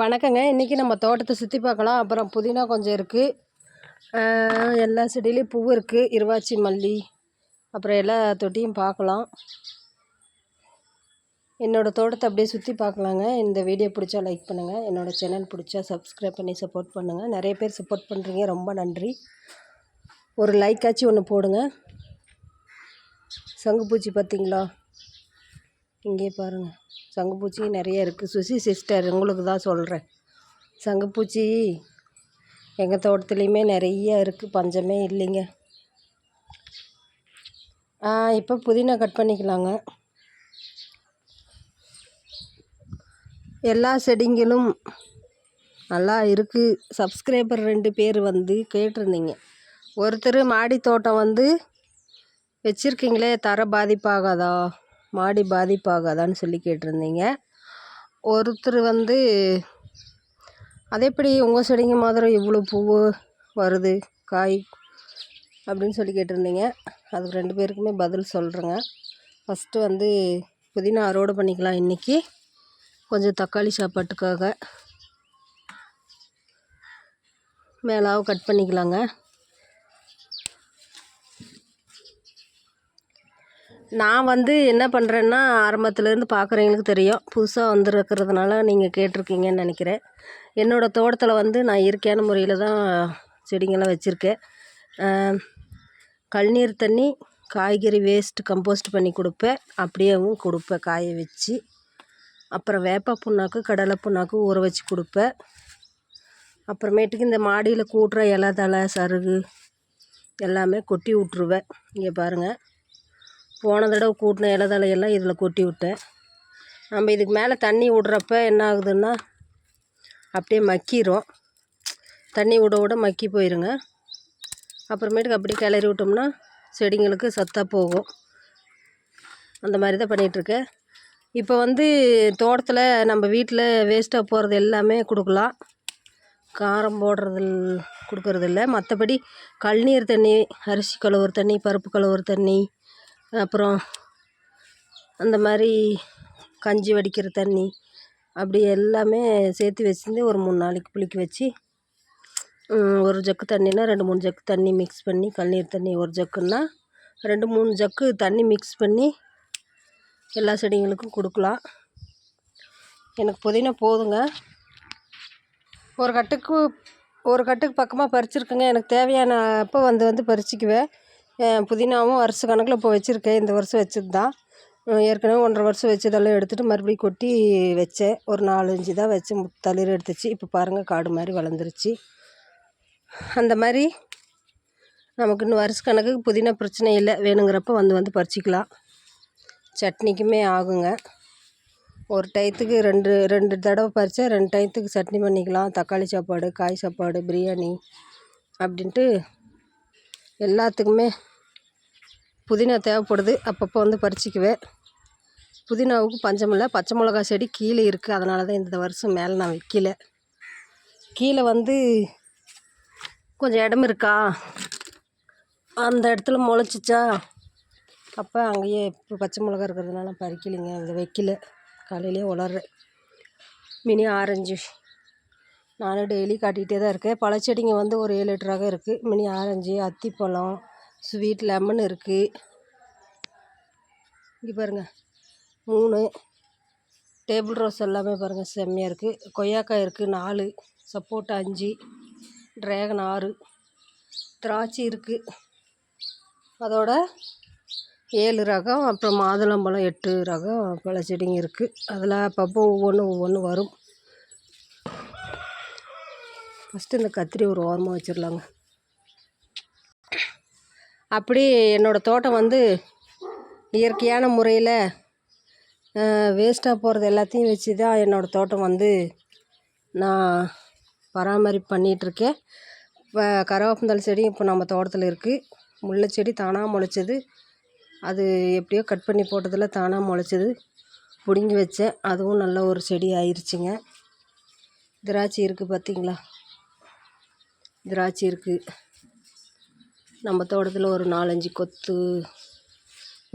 வணக்கங்க. இன்றைக்கி நம்ம தோட்டத்தை சுற்றி பார்க்கலாம். அப்புறம் புதினா கொஞ்சம் இருக்குது எல்லா செடியிலையும் பூ இருக்குது இருவாச்சி மல்லி அப்புறம் எல்லா தொட்டியும் பார்க்கலாம். என்னோடய தோட்டத்தை அப்படியே சுற்றி பார்க்கலாங்க. இந்த வீடியோ பிடிச்சா லைக் பண்ணுங்கள் என்னோடய சேனல் பிடிச்சா சப்ஸ்கிரைப் பண்ணி சப்போர்ட் பண்ணுங்கள் நிறைய பேர் சப்போர்ட் பண்ணுறீங்க ரொம்ப நன்றி. ஒரு லைக்காச்சும் ஒன்று போடுங்க. சங்குப்பூச்சி பார்த்தீங்களா? இங்கே பாருங்கள் சங்குப்பூச்சி நிறைய இருக்குது சுசி சிஸ்டர் உங்களுக்கு தான் சொல்கிறேன் சங்குப்பூச்சி எங்கள் தோட்டத்துலேயுமே நிறைய இருக்குது பஞ்சமே இல்லைங்க. இப்போ புதினா கட் பண்ணிக்கலாங்க. எல்லா செடிங்களும் நல்லா இருக்குது சப்ஸ்கிரைபர் ரெண்டு பேர் வந்து கேட்டிருந்தீங்க. ஒருத்தர் மாடி தோட்டம் வந்து வச்சுருக்கீங்களே தர பாதிப்பாகாதா? மாடி பாதிப்பாகாதான்னு சொல்லி கேட்டிருந்தீங்க. ஒருத்தர் வந்து அது எப்படி உங்கள் செடிங்க மாதிரி இவ்வளோ பூ வருது காய்? அப்படின்னு சொல்லி கேட்டிருந்தீங்க. அதுக்கு ரெண்டு பேருக்குமே பதில் சொல்கிறேங்க ஃபஸ்ட்டு வந்து புதினா அறுவடை பண்ணிக்கலாம் இன்றைக்கி கொஞ்சம் தக்காளி சாப்பாட்டுக்காக மேலாவும் கட் பண்ணிக்கலாங்க. நான் வந்து என்ன பண்ணுறேன்னா ஆரம்பத்துலேருந்து பார்க்குறவங்களுக்கு தெரியும். புதுசாக வந்துருக்கிறதுனால நீங்கள் கேட்டிருக்கீங்கன்னு நினைக்கிறேன். என்னோடய தோட்டத்தில் வந்து நான் இயற்கையான முறையில் தான் செடிங்கெல்லாம் வச்சுருக்கேன். கழிநீர் தண்ணி காய்கறி வேஸ்ட் கம்போஸ்ட் பண்ணி கொடுப்பேன். அப்படியேவும் கொடுப்பேன் காய வச்சு. அப்புறம் வேப்ப புண்ணாக்கு கடலை புண்ணாக்கு ஊற வச்சு கொடுப்பேன். அப்புறமேட்டுக்கு இந்த மாடியில் கூட்டுற இலை தலை சருகு எல்லாமே கொட்டி விட்ருவேன் இங்கே பாருங்கள் போன தடவை கூட்டின இலை தலையெல்லாம் இதில் கொட்டி விட்டேன். நம்ம இதுக்கு மேலே தண்ணி விட்றப்ப என்ன ஆகுதுன்னா அப்படியே மக்கிரும். தண்ணி விட விட மக்கி போயிருங்க. அப்புறமேட்டுக்கு அப்படியே கிளறி விட்டோம்னா செடிங்களுக்கு சத்தாக போகும். அந்த மாதிரி தான் பண்ணிகிட்ருக்கேன். இப்போ வந்து தோட்டத்தில் நம்ம வீட்டில் வேஸ்ட்டாக போகிறது எல்லாமே கொடுக்கலாம். காரம் போடுறது கொடுக்கறதில்ல மற்றபடி கழுநீர் தண்ணி அரிசி கழுவுற தண்ணி பருப்பு கழுவுற தண்ணி அப்புறம் அந்த மாதிரி கஞ்சி வடிக்கிற தண்ணி அப்படி எல்லாமே சேர்த்து வச்சிருந்து ஒரு மூணு நாளைக்கு புளிக்க வச்சு ஒரு ஜக்கு தண்ணினா ரெண்டு மூணு ஜக்கு தண்ணி மிக்ஸ் பண்ணி கல்நீர் தண்ணி ஒரு ஜக்குன்னா ரெண்டு மூணு ஜக்கு தண்ணி மிக்ஸ் பண்ணி எல்லா செடிங்களுக்கும் கொடுக்கலாம். எனக்கு புதினா போதுங்க. ஒரு கட்டுக்கு ஒரு கட்டுக்கு பக்கமாக பறிச்சிருக்கேங்க. எனக்கு தேவையான அப்போ வந்து வந்து பறிச்சிக்குவேன். புதினாவும் வருஷ கணக்கில் இப்போ வச்சுருக்கேன். இந்த வருஷம் வச்சது தான் ஏற்கனவே ஒன்றரை வருஷம் வச்சதெல்லாம் எடுத்துகிட்டு மறுபடியும் கொட்டி வச்சேன். ஒரு நாலஞ்சு தான் வச்சேன் தளிர் எடுத்துச்சு. இப்போ பாருங்கள் காடு மாதிரி வளர்ந்துருச்சு. அந்த மாதிரி நமக்கு இன்னும் வருஷ கணக்குக்கு புதினா பிரச்சனை இல்லை. வேணுங்கிறப்ப வந்து வந்து பறிச்சிக்கலாம். சட்னிக்குமே ஆகுங்க. ஒரு டயத்துக்கு ரெண்டு ரெண்டு தடவை பறித்தா ரெண்டு டயத்துக்கு சட்னி பண்ணிக்கலாம். தக்காளி சாப்பாடு காய் சாப்பாடு பிரியாணி அப்படின்ட்டு எல்லாத்துக்குமே புதினா தேவைப்படுது. அப்பப்போ வந்து பறிச்சிக்குவேன். புதினாவுக்கு பஞ்சம் இல்லை. பச்சை மிளகா செடி கீழே இருக்குது அதனால தான் இந்த வருஷம் மேலே நான் வைக்கல கீழே வந்து கொஞ்சம் இடம் இருக்கா? அந்த இடத்துல முளைச்சிச்சா? அப்போ அங்கேயே இப்போ பச்சை மிளகா இருக்கிறதுனால பறிக்கலைங்க. இதை வைக்கல. காலையிலே உளர்றேன் மினி ஆரஞ்சு. நானும் டெய்லி காட்டிகிட்டே தான் இருக்கேன். பழச்செடிங்க வந்து ஒரு ஏழு எட்டு ரகம் இருக்குது மினி ஆரஞ்சு அத்திப்பழம் ஸ்வீட் லெமன் இருக்குது இங்கே பாருங்கள் மூணு. டேபிள் ரோஸ் எல்லாமே பாருங்கள் செம்மையாக இருக்குது கொய்யாக்காய் இருக்குது நாலு. சப்போட்டா அஞ்சு. ட்ராகன் ஆறு. திராட்சை இருக்குது அதோட ஏழு ரகம் அப்புறம் மாதுளம்பழம் எட்டு ரகம் பழச்செடிங்க செடிங்க இருக்குது அதில் அப்பப்போ ஒவ்வொன்று ஒவ்வொன்று வரும். ஃபஸ்ட்டு இந்த கத்திரி ஒரு ஓரமாக வச்சிடலாங்க அப்படி என்னோடய தோட்டம் வந்து இயற்கையான முறையில் வேஸ்ட்டாக போகிறது எல்லாத்தையும் வச்சு தான் என்னோடய தோட்டம் வந்து நான் பராமரிப்பு பண்ணிகிட்ருக்கேன் இப்போ கருவேப்பந்தல் செடி இப்போ நம்ம தோட்டத்தில் இருக்குது முல்லை செடி தானாக முளைச்சது. அது எப்படியோ கட் பண்ணி போட்டதில் தானாக முளைச்சது. பிடுங்கி வச்சேன். அதுவும் நல்ல ஒரு செடி ஆயிடுச்சுங்க திராட்சை இருக்குது பார்த்திங்களா திராட்சை இருக்குது நம்ம தோட்டத்தில் ஒரு நாலஞ்சு கொத்து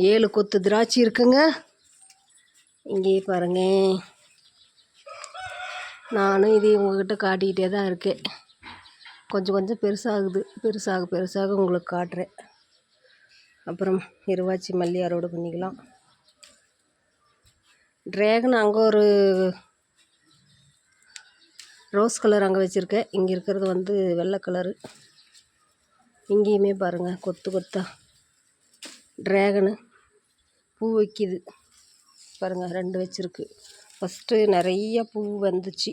ஏழு கொத்து திராட்சை இருக்குங்க. இங்கே பாருங்க. நானும் இது உங்ககிட்ட காட்டிக்கிட்டே தான் இருக்கேன். கொஞ்சம் கொஞ்சம் பெருசாகுது. பெருசாக பெருசாக உங்களுக்கு காட்டுறேன். அப்புறம் இருவாச்சி மல்லி அறுவடை பண்ணிக்கலாம். ட்ராகன் அங்கே ஒரு ரோஸ் கலர் அங்கே வச்சுருக்கேன். இங்கே இருக்கிறது வந்து வெள்ளை கலரு. இங்கேயுமே பாருங்கள் கொத்து கொத்தா. ட்ராகனு பூ வைக்கிது. பாருங்கள் ரெண்டு வச்சுருக்கு. ஃபஸ்ட்டு நிறைய பூ வந்துச்சு.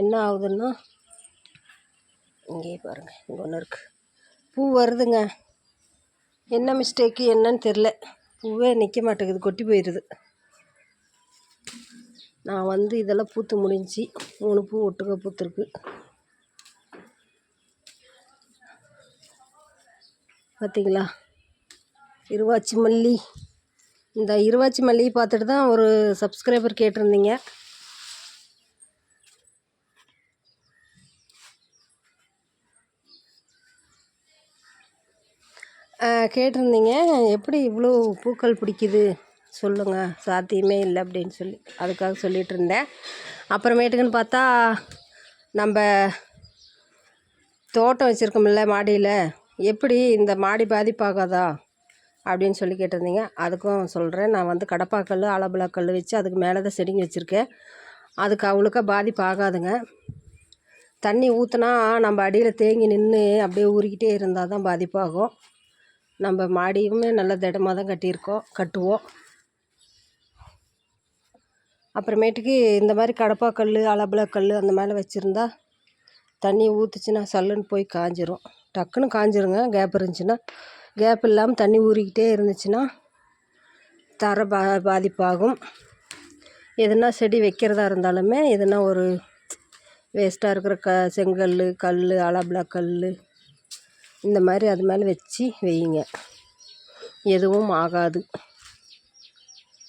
என்ன ஆகுதுன்னா இங்கேயே பாருங்கள் இங்கே ஒன்று இருக்குது பூ வருதுங்க. என்ன மிஸ்டேக்கு என்னன்னு தெரில பூவே நிற்க மாட்டேங்குது கொட்டி போயிடுது நான் வந்து இதெல்லாம் பூத்து முடிஞ்சு மூணு பூ ஒட்டுக்க பூத்துருக்கு. பார்த்தீங்களா இருவாச்சி மல்லி. இந்த இருவாச்சி மல்லியை பார்த்துட்டு தான் ஒரு சப்ஸ்கிரைபர் கேட்டிருந்தீங்க. கேட்டிருந்தீங்க எப்படி இவ்வளோ பூக்கள் பிடிக்குது? சொல்லுங்கள் சாத்தியமே இல்லை அப்படின்னு சொல்லி அதுக்காக சொல்லிகிட்டு இருந்தேன். அப்புறமேட்டுக்குன்னு பார்த்தா நம்ம தோட்டம் வச்சுருக்கோம்ல மாடியில் எப்படி இந்த மாடி பாதிப்பாகாதா அப்படின்னு சொல்லி கேட்டிருந்தீங்க. அதுக்கும் சொல்கிறேன் நான் வந்து கடப்பாக்கல் ஆலபலாக்கல் வச்சு அதுக்கு மேலே தான் செடிங்க வச்சுருக்கேன். அதுக்கு அவ்வளோக்கா பாதிப்பு ஆகாதுங்க. தண்ணி ஊற்றுனா நம்ம அடியில் தேங்கி நின்று அப்படியே ஊறிக்கிட்டே இருந்தால் தான் பாதிப்பாகும். நம்ம மாடியுமே நல்ல திடமாக தான் கட்டியிருக்கோம் கட்டுவோம். அப்புறமேட்டுக்கு இந்த மாதிரி கடப்பாக்கல் அலபலா கல் அந்த மேலே வச்சுருந்தா தண்ணி ஊற்றுச்சுன்னா சல்லுன்னு போய் காஞ்சிரும். டக்குன்னு காஞ்சிருங்க கேப் இருந்துச்சுன்னா. கேப் இல்லாமல் தண்ணி ஊறிக்கிட்டே இருந்துச்சுன்னா தர பா பாதிப்பாகும். எதுனா செடி வைக்கிறதா இருந்தாலுமே எதுனா ஒரு வேஸ்ட்டாக இருக்கிற க செங்கல் கல் அலபலா கல் இந்த மாதிரி அது மேலே வச்சு வையுங்க. எதுவும் ஆகாது.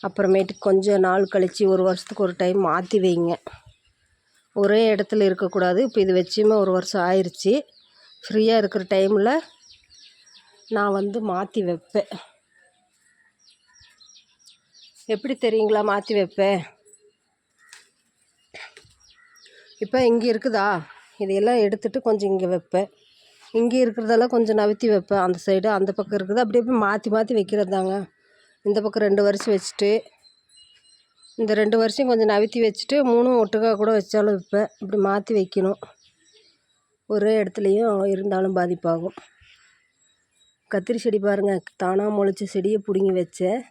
அப்புறமேட்டு கொஞ்சம் நாள் கழித்து ஒரு வருஷத்துக்கு ஒரு டைம் மாற்றி வைங்க. ஒரே இடத்துல இருக்கக்கூடாது. இப்போ இது வச்சுமே ஒரு வருஷம் ஆயிடுச்சு ஃப்ரீயாக இருக்கிற டைமில் நான் வந்து மாற்றி வைப்பேன். எப்படி தெரியுங்களா மாற்றி வைப்பேன்? இப்போ இங்கே இருக்குதா? இதையெல்லாம் எடுத்துகிட்டு கொஞ்சம் இங்கே வைப்பேன். இங்கே இருக்கிறதெல்லாம் கொஞ்சம் நவுத்தி வைப்பேன். அந்த சைடு அந்த பக்கம் இருக்குது? அப்படி அப்படியே மாற்றி மாற்றி வைக்கிறது தாங்க இந்த பக்கம் ரெண்டு வருஷம் வச்சுட்டு இந்த ரெண்டு வருஷம் கொஞ்சம் நவித்தி வச்சுட்டு மூணும் ஒட்டுக்கா கூட வச்சாலும் வைப்பேன் இப்படி மாற்றி வைக்கணும். ஒரே இடத்துலையும் இருந்தாலும் பாதிப்பாகும். கத்திரி செடி பாருங்கள் தானாக முளைச்ச செடியை பிடுங்கி வச்சேன்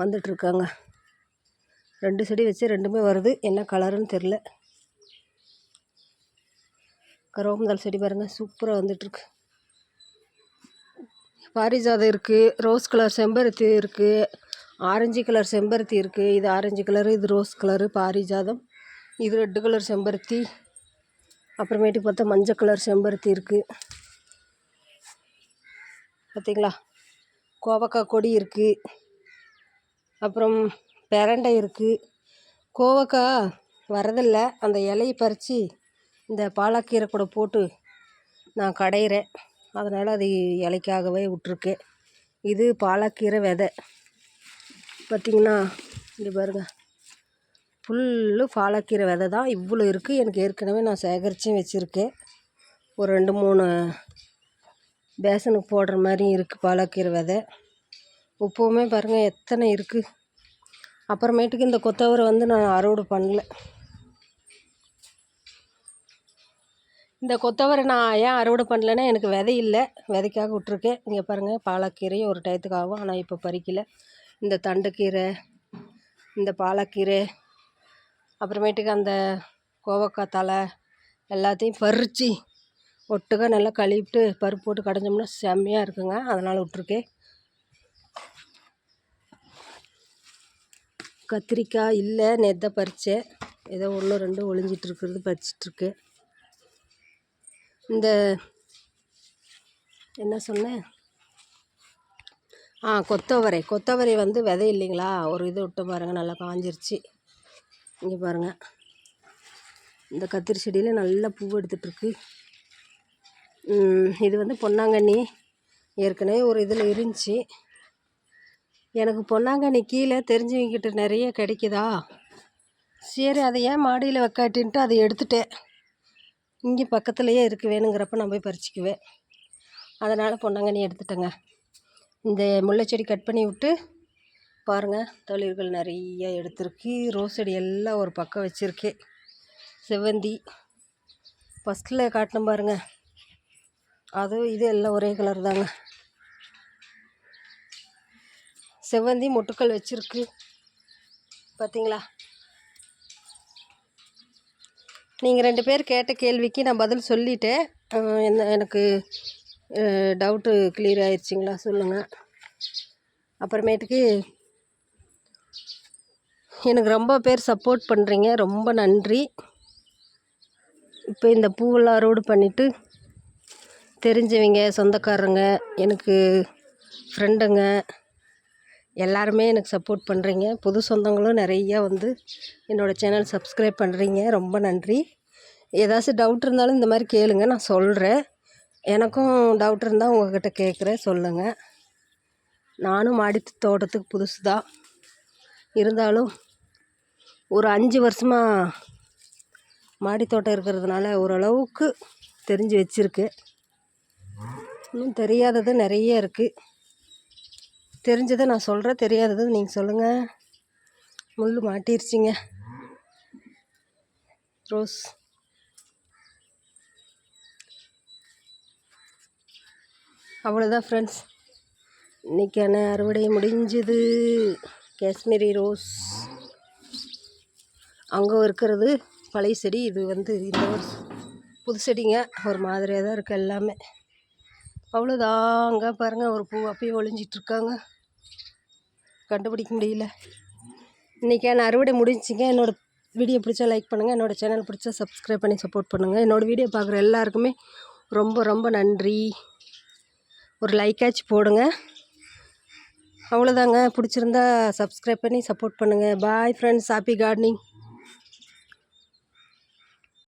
வந்துட்டுருக்காங்க. ரெண்டு செடி வச்சு ரெண்டுமே வருது. என்ன கலருன்னு தெரில கருவேப்பந்தல் செடி பாருங்கள் சூப்பராக வந்துட்டுருக்கு. பாரிஜாதம் இருக்குது ரோஸ் கலர் செம்பருத்தி இருக்குது ஆரஞ்சு கலர் செம்பருத்தி இருக்குது இது ஆரஞ்சு கலரு இது ரோஸ் கலரு பாரிஜாதம். இது ரெட்டு கலர் செம்பருத்தி. அப்புறமேட்டுக்கு பார்த்தா மஞ்சள் கலர் செம்பருத்தி இருக்குது பார்த்திங்களா கோவக்காய் கொடி இருக்குது அப்புறம் பெரண்டை இருக்குது கோவக்காய் வரதில்லை. அந்த இலையை பறித்து இந்த பாலாக்கீரை கூட போட்டு நான் கடையிறேன். அதனால் அது இலைக்காகவே விட்ருக்கேன் இது பாலக்கீரை விதை. பார்த்திங்கன்னா இங்கே பாருங்கள் ஃபுல்லு பாலக்கீரை விதை தான். இவ்வளோ இருக்குது எனக்கு ஏற்கனவே நான் சேகரித்தும் வச்சுருக்கேன். ஒரு ரெண்டு மூணு பேசனுக்கு போடுற மாதிரி இருக்குது பாலக்கீரை விதை. இப்போவுமே பாருங்கள் எத்தனை இருக்குது அப்புறமேட்டுக்கு இந்த கொத்தவரை வந்து நான் அறுவடை பண்ணல. இந்த கொத்தவரை நான் ஏன் அறுவடை பண்ணலன்னா எனக்கு விதை இல்லை. விதைக்காக விட்ருக்கேன் இங்கே பாருங்கள் பாலக்கீரையும் ஒரு டயத்துக்கு ஆகும். ஆனால் இப்போ பறிக்கல. இந்த தண்டுக்கீரை இந்த பாலக்கீரை அப்புறமேட்டுக்கு அந்த கோவக்காய் தழை எல்லாத்தையும் பறித்து ஒட்டுக்கா நல்லா கழுவிட்டு பருப்பு போட்டு கடைஞ்சோம்னா செம்மையாக இருக்குங்க. அதனால் விட்ருக்கேன் கத்திரிக்காய் இல்லை. நெத்தை பறித்தேன் ஏதோ ஒன்று ரெண்டு ஒளிஞ்சிட்ருக்கிறது பறிச்சிட்ருக்கேன் இந்த என்ன சொன்னேன் ஆ கொத்தவரை. கொத்தவரை வந்து விதை இல்லைங்களா? ஒரு இது விட்டு பாருங்கள் நல்லா காஞ்சிருச்சு. இங்கே பாருங்கள் இந்த கத்திரி செடியில் நல்லா பூ எடுத்துகிட்ருக்கு இது வந்து பொன்னாங்கண்ணி. ஏற்கனவே ஒரு இதில் இருந்துச்சு. எனக்கு பொன்னாங்கண்ணி கீழே தெரிஞ்சவங்கிட்ட நிறைய கிடைக்குதா? சரி அதை ஏன் மாடியில் வைக்காட்டின்ட்டு அதை எடுத்துட்டேன். இங்கே பக்கத்துலேயே இருக்குது வேணுங்கிறப்ப நான் போய் பறிச்சுக்குவேன். அதனால் பொன்னாங்கண்ணி எடுத்துட்டேங்க. இந்த முல்லைச்செடி கட் பண்ணி விட்டு பாருங்கள் தளிர்கள் நிறைய எடுத்திருக்கு. ரோஸ் செடி எல்லாம் ஒரு பக்கம் வச்சுருக்கேன் செவ்வந்தி. ஃபஸ்ட்டில் காட்டினோம் பாருங்கள் அதுவும் இது எல்லாம் ஒரே கலர் தாங்க. செவ்வந்தி மொட்டுக்கள் வச்சுருக்கு. பார்த்தீங்களா நீங்கள் ரெண்டு பேர் கேட்ட கேள்விக்கு நான் பதில் சொல்லிட்டேன் என்ன எனக்கு டவுட்டு கிளியர் ஆயிடுச்சிங்களா சொல்லுங்கள் அப்புறமேட்டுக்கு எனக்கு ரொம்ப பேர் சப்போர்ட் பண்ணுறீங்க ரொம்ப நன்றி. இப்போ இந்த பூவெல்லாம் அறுவடை பண்ணிவிட்டு தெரிஞ்சவங்க சொந்தக்காரங்க எனக்கு ஃப்ரெண்டுங்க எல்லாருமே எனக்கு சப்போர்ட் பண்ணுறீங்க புது சொந்தங்களும் நிறையா வந்து என்னோடய சேனல் சப்ஸ்கிரைப் பண்ணுறீங்க ரொம்ப நன்றி. ஏதாச்சும் டவுட் இருந்தாலும் இந்த மாதிரி கேளுங்க. நான் சொல்கிறேன் எனக்கும் டவுட் இருந்தால் உங்ககிட்ட கேட்குறேன். சொல்லுங்கள் நானும் மாடி தோட்டத்துக்கு புதுசு தான் இருந்தாலும் ஒரு அஞ்சு வருஷமாக மாடி தோட்டம் இருக்கிறதுனால ஓரளவுக்கு தெரிஞ்சு வச்சுருக்கு. இன்னும் தெரியாதது நிறைய இருக்குது தெரிஞ்சதை நான் சொல்கிறேன் தெரியாதது நீங்கள் சொல்லுங்கள் முள் மாட்டிருச்சிங்க. ரோஸ். அவ்வளோதான் ஃப்ரெண்ட்ஸ் இன்றைக்கான அறுவடை முடிஞ்சுது. காஷ்மீரி ரோஸ். அங்கே இருக்கிறது பழைய செடி இது வந்து இந்த வருஷம் புது செடிங்க. ஒரு மாதிரியாக தான் இருக்குது எல்லாமே. அவ்வளோதான் அங்கே பாருங்கள் ஒரு பூ அப்பயே ஒழிஞ்சிட்ருக்காங்க கண்டுபிடிக்க முடியல. இன்றைக்கான அறுவடை முடிஞ்சுங்க என்னோடய வீடியோ பிடிச்சா லைக் பண்ணுங்கள் என்னோடய சேனல் பிடிச்சா சப்ஸ்கிரைப் பண்ணி சப்போர்ட் பண்ணுங்கள் என்னோடய வீடியோ பார்க்குற எல்லாருக்குமே ரொம்ப ரொம்ப நன்றி. ஒரு லைக்காச்சும் போடுங்க. அவ்வளோதாங்க பிடிச்சிருந்தா சப்ஸ்கிரைப் பண்ணி சப்போர்ட் பண்ணுங்கள் பாய் ஃப்ரெண்ட்ஸ் ஹாப்பி கார்டனிங்